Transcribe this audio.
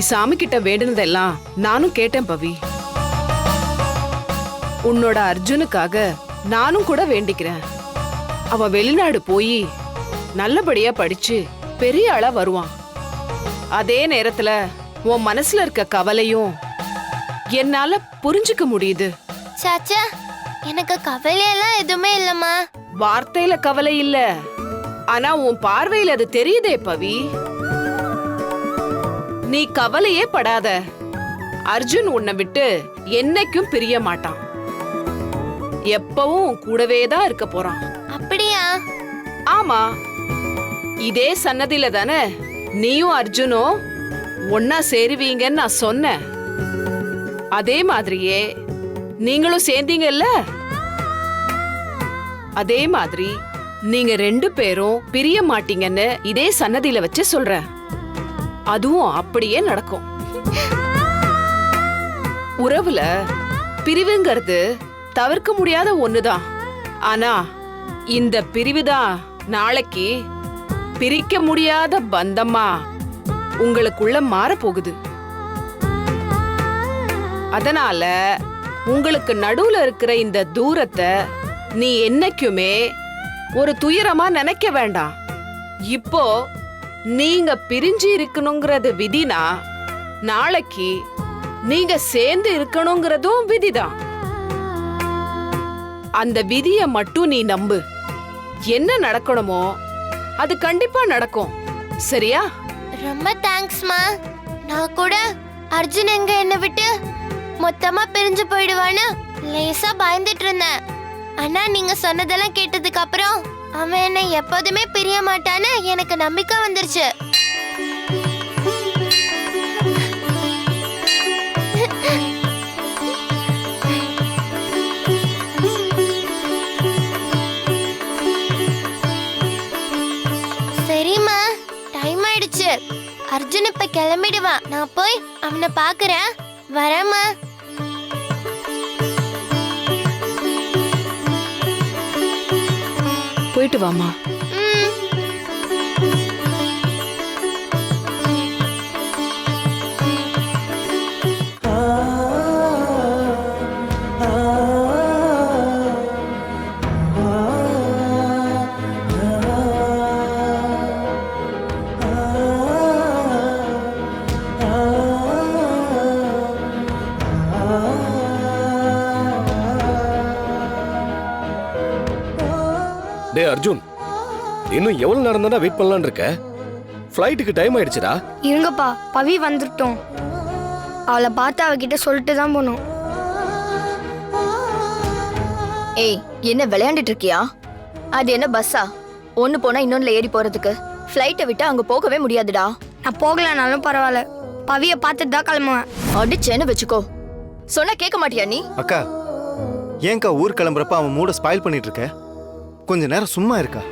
சாமி கிட்ட வேண்டுனதெல்லாம் நானும் கேட்டேன் பவி. உன்னோட அர்ஜுனுக்காக நானும் கூட வேண்டிக்கிறேன். அவன் வெளிநாடு போய் நல்லபடியா படிச்சு பெரிய ஆளா வருவான். அதே நேரத்துல உன் மனசுல இருக்க கவலையும் என்னால புரிஞ்சுக்க முடியுது. சாச்சா எனக்கு கவலையெல்லாம் எதுவுமே இல்லம்மா. வார்த்தையில கவலை இல்ல. ஆனா உன் பார்வையில அது தெரியுதே பவி. நீ கவலையே படாத. அர்ஜுன் உன்னை விட்டு என்னைக்கும் பிரிய மாட்டான். எப்பவும் கூடவே தான் இருக்க போறான். அப்படியா? ஆமா. இதே சன்னதியில தானே நீயும் அர்ஜுனும் ஒன்னா சேருவீங்கன்னு நான் சொன்னேன். அதே மாதிரியே நீங்களும் சேர்ந்தீங்கல்ல? அதே மாதிரி நீங்க ரெண்டு பேரும் பிரிய மாட்டீங்கன்னு இதே சன்னதியில வச்சு சொல்றேன். அதுவும் அப்படியே நடக்கும். உறவுல பிரிவுங்கிறது தவிர்க்க முடியாத ஒண்ணுதான். ஆனா இந்த பிரிவுதான் நாளைக்கு பிரிக்க முடியாத பந்தமா உங்களுக்குள்ள மாறப்போகுது. அதனால உங்களுக்கு நடுவுல இருக்கிற இந்த தூரத்தை நீ என்னைக்குமே ஒரு துயரமா நினைக்க வேண்டாம். இப்போ நீங்க பிரிஞ்சு இருக்கணுங்கிறது விதினா நாளைக்கு நீங்க சேர்ந்து இருக்கணுங்கிறதும் விதிதான். அந்த விதிய மட்டும் நீ நம்பு. என்ன நடக்கணுமோ அது கண்டிப்பா நடக்கும். சரியா? ரொம்ப தேங்க்ஸ்மா நான் கூட அர்ஜுன் எங்க என்னை விட்டு மொத்தமா பிரிஞ்சு போயிடுவான்னு லேசா பயந்துட்டு இருந்தேன். ஆனா நீங்க சொன்னதெல்லாம் கேட்டதுக்கு அப்புறம் அவன் என்னை எப்போதுமே பிரிய மாட்டான்னு எனக்கு நம்பிக்கை வந்துருச்சு. சரிம்மா டைம் ஆயிடுச்சு. அர்ஜுன் இப்ப கிளம்பிடுவான். நான் போய் அவனை பாக்குறேன் வரேம்மா. போயிட்டு வாமா டே அர்ஜுன் இன்னும் எவ்வளவு நேரம் தானே வெயிட் பண்ணலாம்னு இருக்க? ஃப்ளைட்டுக்கு டைம் ஆயிடுச்சுடா. இருங்கப்பா பவி வந்துட்டோம். அவளை பார்த்து அவகிட்ட சொல்லிட்டு தான் போனோம். ஏய் என்ன விளையாண்டுட்டு இருக்கியா? அது என்ன பஸ்ஸா? ஒன்னு போனா இன்னொன்னுல ஏறி போறதுக்கு. ஃப்ளைட்டை விட்டு அங்க போகவே முடியாதுடா. நான் போகலனாலும் பரவாயில்ல. பவியை பார்த்துட்டு தான் கிளம்புவேன். அடிச்சேன்னு வச்சுக்கோ. சொன்னா கேட்க மாட்டியா நீ? அக்கா ஏன்க்கா ஊர் கிளம்புறப்ப அவன் மூட ஸ்பாயில் பண்ணிட்டு இருக்க? கொஞ்ச நேரம் சும்மா இருக்கா?